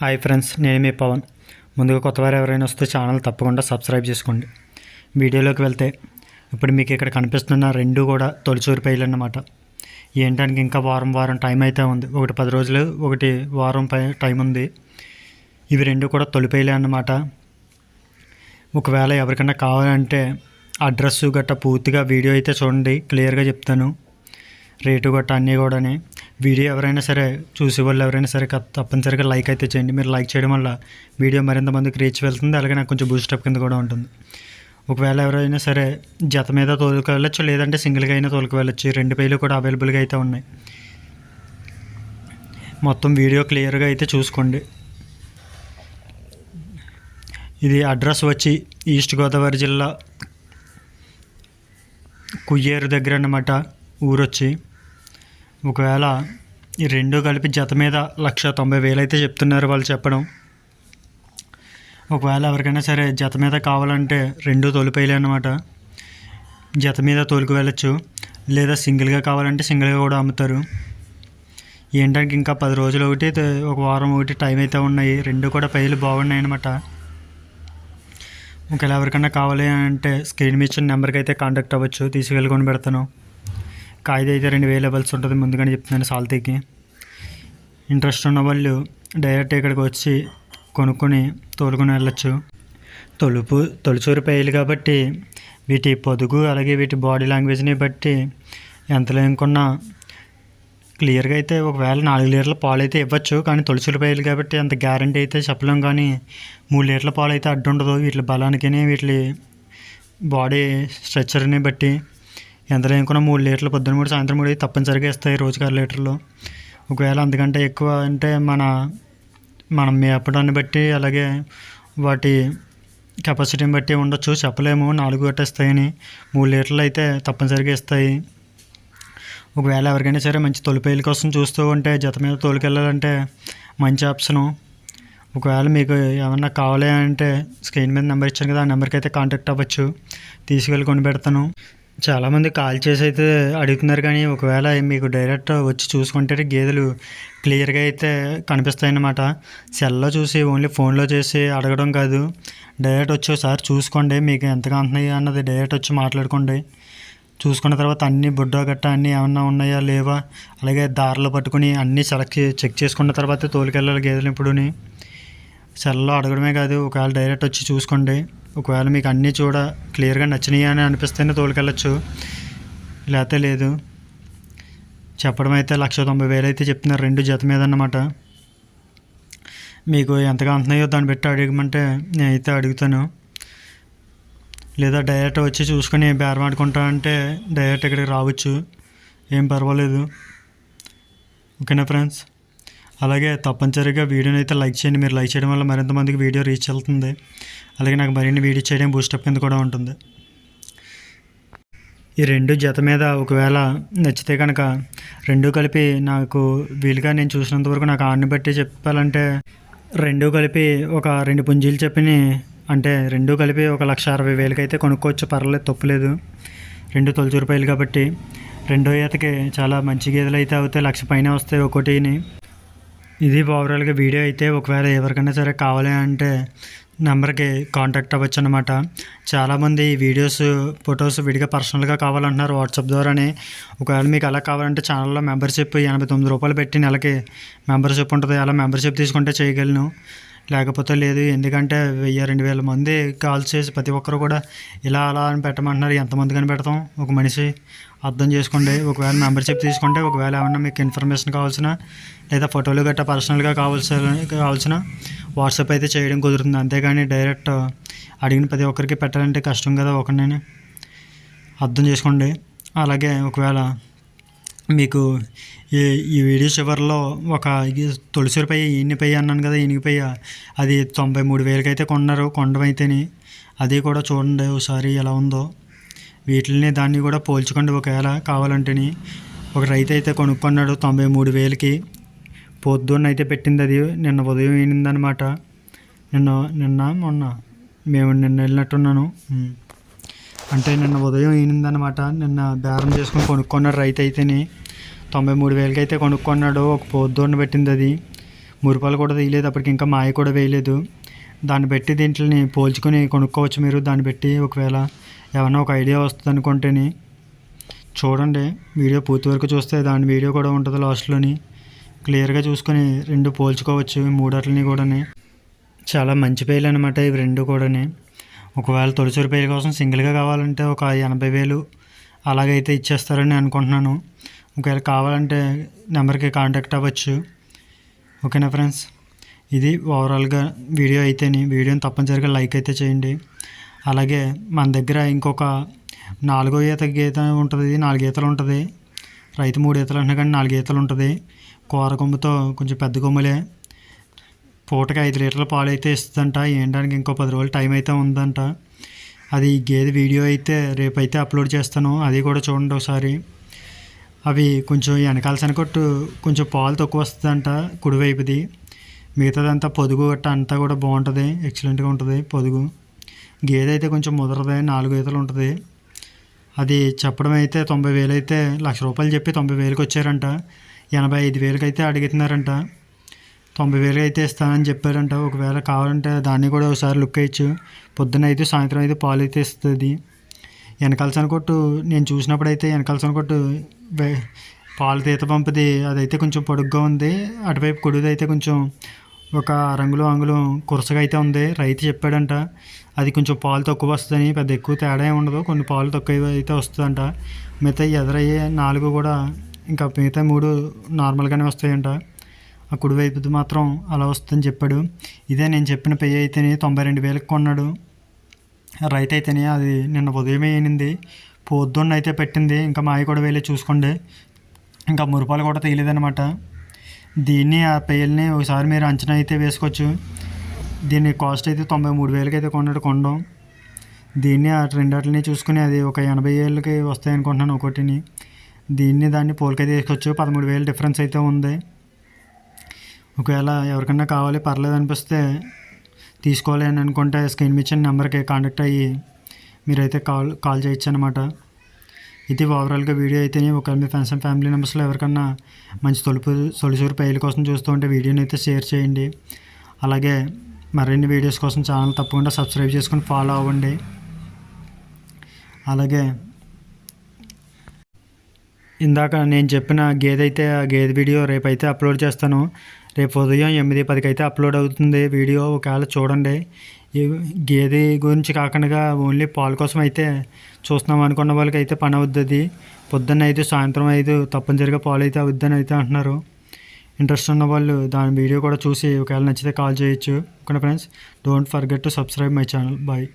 Hi friends నేను మీ పవన్. ముందుగా కొత్తవారు ఎవరైనా వస్తే ఛానల్ తప్పకుండా సబ్స్క్రైబ్ చేసుకోండి. వీడియోలోకి వెళ్తే ఇప్పుడు మీకు ఇక్కడ కనిపిస్తున్న రెండు కూడా తొలిచూరి పైలు అన్నమాట. ఏంటానికి ఇంకా వారం వారం టైం అయితే ఉంది. ఒకటి పది రోజులు ఒకటి వారం పై టైం ఉంది. ఇవి రెండు కూడా తొలిపైలే అన్నమాట. ఒకవేళ ఎవరికైనా కావాలంటే అడ్రస్ గట్రా పూర్తిగా వీడియో అయితే చూడండి క్లియర్గా చెప్తాను. రేటు గట్రా అన్నీ కూడా వీడియో ఎవరైనా సరే చూసే వాళ్ళు ఎవరైనా సరే తప్పనిసరిగా లైక్ అయితే చేయండి. మీరు లైక్ చేయడం వల్ల వీడియో మరింత మందికి రీచ్ వెళ్తుంది. అలాగే నాకు కొంచెం బూస్టప్ కింద కూడా ఉంటుంది. ఒకవేళ ఎవరైనా సరే జత మీద తోలుకు వెళ్ళొచ్చు లేదంటే సింగిల్గా అయినా తోలుకు వెళ్ళొచ్చు రెండు పేర్లు కూడా అవైలబుల్గా అయితే ఉన్నాయి. మొత్తం వీడియో క్లియర్గా అయితే చూసుకోండి. ఇది అడ్రస్ వచ్చి ఈస్ట్ గోదావరి జిల్లా కుయ్యేరు దగ్గర అన్నమాట. ఊరొచ్చి ఒకవేళ ఈ రెండు కలిపి జత మీద లక్ష తొంభై వేలు అయితే చెప్తున్నారు వాళ్ళు చెప్పడం. ఒకవేళ ఎవరికైనా సరే జత మీద కావాలంటే రెండు తోలిపోయలే అనమాట జత మీద తోలుకు వెళ్ళచ్చు. లేదా సింగిల్గా కావాలంటే సింగిల్గా కూడా అమ్ముతారు. ఏంటంటే ఇంకా పది రోజులు ఒకటి ఒక వారం ఒకటి టైం అయితే ఉన్నాయి. రెండు కూడా పైలు బాగున్నాయి అనమాట ఒకవేళ ఎవరికైనా కావాలి అంటే స్క్రీన్ మీద ఇచ్చిన నెంబర్కి అయితే కాంటాక్ట్ అవ్వచ్చు. తీసుకెళ్ళి కొని పెడతాను. కాయిదా అయితే రెండు వేలు ఇవ్వాల్సి ఉంటుంది ముందుగానే చెప్తున్నాను సాల్తీకి. ఇంట్రెస్ట్ ఉన్న వాళ్ళు డైరెక్ట్ ఇక్కడికి వచ్చి కొనుక్కొని తోలుకొని వెళ్ళచ్చు. తొలుపు తొలిచూరు పేయలు కాబట్టి వీటి పొదుగు అలాగే వీటి బాడీ లాంగ్వేజ్ని బట్టి ఎంత లేకున్నా క్లియర్గా అయితే ఒకవేళ నాలుగు లీటర్ల పాలు అయితే ఇవ్వచ్చు. కానీ తొలిచూరు పేయలు కాబట్టి అంత గ్యారంటీ అయితే చెప్పలేం కానీ మూడు లీటర్ల పాలు అయితే అడ్డు ఉండదు వీటి బలానికి వీటి బాడీ స్ట్రక్చర్ని బట్టి ఎంత లేకున్నా మూడు లీటర్లు పొద్దున మూడు సాయంత్రం మూడు తప్పనిసరిగా ఇస్తాయి రోజుకి అర లీటర్లు. ఒకవేళ అంతకంటే ఎక్కువ అంటే మన మనం మేపడాన్ని బట్టి అలాగే వాటి కెపాసిటీని బట్టి ఉండొచ్చు. చెప్పలేము నాలుగు కట్టేస్తాయని. మూడు లీటర్లు అయితే తప్పనిసరిగా ఇస్తాయి ఒకవేళ ఎవరికైనా సరే మంచి తొలిపేల కోసం చూస్తూ ఉంటే జత మీద తోలుకెళ్ళాలంటే మంచి ఆప్షను. ఒకవేళ మీకు ఏమన్నా కావాలి అంటే స్క్రీన్ మీద నెంబర్ ఇచ్చాను కదా ఆ నెంబర్కి అయితే కాంటాక్ట్ అవ్వచ్చు. తీసుకెళ్ళి కొని పెడతాను. చాలామంది కాల్ చేసి అయితే అడుగుతున్నారు కానీ ఒకవేళ మీకు డైరెక్ట్ వచ్చి చూసుకుంటే గేదెలు క్లియర్గా అయితే కనిపిస్తాయి అన్నమాట సెల్లో చూసి ఓన్లీ ఫోన్లో చేసి అడగడం కాదు. డైరెక్ట్ వచ్చి ఒకసారి చూసుకోండి మీకు ఎంతగా కాంతున్నాయి అన్నది డైరెక్ట్ వచ్చి మాట్లాడుకోండి. చూసుకున్న తర్వాత అన్ని బుడ్డ గట్ట అన్నీ ఏమన్నా ఉన్నాయా లేవా? అలాగే దారిలో పట్టుకుని అన్నీ సెలెక్ట్ చెక్ చేసుకున్న తర్వాత తోలుకెళ్ళాలి గేదెలు ఇప్పుడుని. సెల్లో అడగడమే కాదు ఒకవేళ డైరెక్ట్ వచ్చి చూసుకోండి. ఒకవేళ మీకు అన్నీ చూడ క్లియర్గా నచ్చినాయి అని అనిపిస్తేనే తోలుకెళ్ళచ్చు. లేకపోతే లేదు. చెప్పడం అయితే లక్ష తొంభై వేలు అయితే చెప్తున్నారు రెండు జత మీద అన్నమాట. మీకు ఎంతగా అంటున్నాయో దాన్ని బట్టి అడగమంటే నేనైతే అడుగుతాను. లేదా డైరెక్ట్ వచ్చి చూసుకొని బేరం ఆడుకుంటా అంటే డైరెక్ట్ ఇక్కడికి రావచ్చు. ఏం పర్వాలేదు. ఓకేనా ఫ్రెండ్స్? అలాగే తప్పనిసరిగా వీడియోని అయితే లైక్ చేయండి. మీరు లైక్ చేయడం వల్ల మరింత మందికి వీడియో రీచ్ వెళ్తుంది అలాగే నాకు మరిన్ని వీడియో చేయడం బూస్టప్ కింద కూడా ఉంటుంది. ఈ రెండు జత మీద ఒకవేళ నచ్చితే కనుక రెండు కలిపి నాకు వీలుగా నేను చూసినంత వరకు నాకు ఆడిని బట్టి చెప్పాలంటే రెండు కలిపి ఒక రెండు పుంజీలు చెప్పిని అంటే రెండు కలిపి ఒక లక్ష అరవై వేలకైతే కొనుక్కోవచ్చు. పర్లేదు తప్పులేదు రెండు తొలచి రూపాయలు కాబట్టి రెండో ఈతకి చాలా మంచి గేదెలు అయితే అవుతాయి. లక్ష పైన వస్తాయి ఒకటిని ఇది ఓవరాల్గా వీడియో అయితే ఒకవేళ ఎవరికైనా సరే కావాలి అంటే నెంబర్కి కాంటాక్ట్ అవ్వచ్చు అనమాట చాలామంది వీడియోస్ ఫొటోస్ విడిగా పర్సనల్గా కావాలంటున్నారు వాట్సాప్ ద్వారానే. ఒకవేళ మీకు అలా కావాలంటే ఛానల్లో మెంబర్షిప్ ఎనభై తొమ్మిది రూపాయలు పెట్టి నెలకి మెంబర్షిప్ ఉంటుంది. అలా మెంబర్షిప్ తీసుకుంటే చేయగలను. లేకపోతే లేదు ఎందుకంటే వెయ్యి రెండు వేల మంది కాల్ చేసి ప్రతి ఒక్కరు కూడా ఇలా అలా అని పెట్టమంటున్నారు. ఎంతమంది కానీ పెడతాం ఒక మనిషి అర్థం చేసుకోండి. ఒకవేళ మెంబర్షిప్ తీసుకుంటే ఒకవేళ ఏమన్నా మీకు ఇన్ఫర్మేషన్ కావాల్సిన లేదా ఫోటోలు గట్టా పర్సనల్గా కావాల్సిన కావాల్సిన వాట్సాప్ అయితే చేయడం కుదురుతుంది. అంతేగాని డైరెక్ట్ అడిగిన ప్రతి ఒక్కరికి పెట్టాలంటే కష్టం కదా ఒకరిని అర్థం చేసుకోండి. అలాగే ఒకవేళ మీకు ఈ ఈ వీడియో చివరిలో ఒక తులసిపై ఈనిపై అన్నాను కదా ఈనిపై అది తొంభై మూడు వేలకి అయితే కొన్నారు కొండమైతేని. అది కూడా చూడండి ఒకసారి ఎలా ఉందో. వీటిని దాన్ని కూడా పోల్చుకోండి ఒకవేళ కావాలంటేని. ఒక రైతు అయితే కొనుక్కున్నాడు తొంభై మూడు వేలకి. పొద్దున్న అయితే పెట్టింది అది నిన్న ఉదయం ఈనిందనమాట నిన్న నిన్న మొన్న. మేము నిన్న వెళ్ళినట్టున్నాను. అంటే నిన్న ఉదయం ఈనిందనమాట నిన్న బేరం చేసుకుని కొనుక్కున్నాడు రైతు అయితేని తొంభై మూడు వేలకి అయితే కొనుక్కున్నాడు. ఒక పొద్దున్న పెట్టింది అది. మురిపాలు కూడా తీయలేదు. అప్పటికి ఇంకా మాయ కూడా వేయలేదు. దాన్ని బట్టి దీంట్లని పోల్చుకొని కొనుక్కోవచ్చు మీరు. దాన్ని బట్టి ఒకవేళ ఏమన్నా ఒక ఐడియా వస్తుంది అనుకుంటేని చూడండి. వీడియో పూర్తి వరకు చూస్తే దాని వీడియో కూడా ఉంటుంది లాస్ట్లోని. క్లియర్గా చూసుకొని రెండు పోల్చుకోవచ్చు ఈ మూడట్లని కూడాని. చాలా మంచి పేర్లు అనమాట ఇవి రెండు కూడాని. ఒకవేళ తొలిచూరు పేరు కోసం సింగిల్గా కావాలంటే ఒక ఎనభై వేలు అలాగైతే ఇచ్చేస్తారని అనుకుంటున్నాను. ఒకవేళ కావాలంటే నెంబర్కి కాంటాక్ట్ అవ్వచ్చు. ఓకేనా ఫ్రెండ్స్? ఇది ఓవరాల్గా వీడియో అయితేని వీడియోని తప్పనిసరిగా లైక్ అయితే చేయండి. అలాగే మన దగ్గర ఇంకొక నాలుగో ఈత గీత ఉంటుంది నాలుగు ఈతలు ఉంటుంది. రైతు మూడు ఈతలు అంటున్నా కానీ నాలుగు ఈతలు ఉంటుంది. కూర కొమ్ముతో కొంచెం పెద్ద కొమ్ములే. పూటకి ఐదు లీటర్ల పాలు అయితే ఇస్తుందంట. ఏంటానికి ఇంకో పది రోజులు టైం అయితే ఉందంట. అది గేదె వీడియో అయితే రేపైతే అప్లోడ్ చేస్తాను. అది కూడా చూడండి ఒకసారి. అవి కొంచెం వెనకాల శనకొట్టు కొంచెం పాలు తక్కువ వస్తుందంట కుడివైపుది మిగతాదంతా పొదుగు గట్ట అంతా కూడా బాగుంటుంది. ఎక్సలెంట్గా ఉంటుంది పొదుగు. గేదె అయితే కొంచెం ముదరది నాలుగు ఈతలు ఉంటుంది. అది చెప్పడం అయితే తొంభై వేలు అయితే లక్ష రూపాయలు చెప్పి తొంభై వేలకు వచ్చారంట. ఎనభై ఐదు వేలకైతే అడుగుతున్నారంట తొంభై వేలు అయితే ఇస్తానని చెప్పారంట ఒకవేళ కావాలంటే దాన్ని కూడా ఒకసారి లుక్ వేయచ్చు. పొద్దున్న అయితే సాయంత్రం అయితే పాలు అయితే ఇస్తుంది. వెనకాల సనకొట్టు నేను చూసినప్పుడు అయితే వెనకాల సనకొట్టు పాలు తీత పంపది. అదైతే కొంచెం పొడుగ్గా ఉంది. అటువైపు కొడుది అయితే కొంచెం ఒక రంగులు అంగులు కురసగా అయితే ఉంది. రైతు చెప్పాడంట అది కొంచెం పాలు తక్కువ వస్తుందని పెద్ద ఎక్కువ తేడా ఉండదు. కొన్ని పాలు తక్కువ అయితే వస్తుందంట. మిగతా ఎదురయ్యే నాలుగు కూడా ఇంకా మిగతా మూడు నార్మల్గానే వస్తాయంట. ఆ కుడివైపుది మాత్రం అలా వస్తుందని చెప్పాడు. ఇదే నేను చెప్పిన పెయ్య అయితేనే తొంభై రెండు వేలకు కొన్నాడు. రైతు అయితేనే అది నిన్న ఉదయమే అయినింది పొద్దున్న అయితే పెట్టింది. ఇంకా మాయ కూడా వెళ్ళి చూసుకోండి. ఇంకా మురుపాలు కూడా తీయలేదనమాట దీన్ని ఆ పెయ్యల్ని ఒకసారి మీరు అంచనా అయితే వేసుకోవచ్చు. దీని కాస్ట్ అయితే తొంభై మూడు వేలకి అయితే కొన్నాడు కొండం. దీన్ని ఆ రెండాటిని చూసుకుని అది ఒక ఎనభై ఏళ్ళకి వస్తాయి అనుకుంటున్నాను ఒకటిని. దీన్ని దాన్ని పోలికైతే తీసుకోవచ్చు పదమూడు వేలు డిఫరెన్స్ అయితే ఉంది. ఒకవేళ ఎవరికన్నా కావాలి పర్లేదు అనిపిస్తే తీసుకోవాలి అని అనుకుంటే స్క్రీన్ మీద ఇచ్చిన నెంబర్కి కాంటాక్ట్ అయ్యి మీరైతే కాల్ కాల్ చేయొచ్చు అనమాట ఇది ఓవరాల్గా వీడియో అయితేనే ఒకవేళ మీ ఫ్రెండ్స్ అండ్ ఫ్యామిలీ మెంబర్స్లో ఎవరికన్నా మంచి తొలుపు తొలిచూరు పైల కోసం చూస్తూ ఉంటే వీడియోని అయితే షేర్ చేయండి. అలాగే మరిన్ని వీడియోస్ కోసం ఛానల్ తప్పకుండా సబ్స్క్రైబ్ చేసుకుని ఫాలో అవ్వండి. అలాగే ఇందాక నేను చెప్పిన గేదె అయితే ఆ గేదె వీడియో రేపైతే అప్లోడ్ చేస్తాను. రేపు ఉదయం ఎనిమిది పదికి అయితే అప్లోడ్ అవుతుంది వీడియో. ఒకవేళ చూడండి. గేదె గురించి కాకుండా ఓన్లీ పాల కోసం అయితే చూస్తున్నాం అనుకున్న వాళ్ళకి అయితే పని అవుతుంది పొద్దున్న అయితే సాయంత్రం ఐదు తప్పనిసరిగా పాలు అయితే అవుద్దని అయితే అంటున్నారు. ఇంట్రెస్ట్ ఉన్న వాళ్ళు దాని వీడియో కూడా చూసి ఒకవేళ నచ్చితే కాల్ చేయొచ్చు. Okay friends? Don't forget to subscribe my channel. Bye.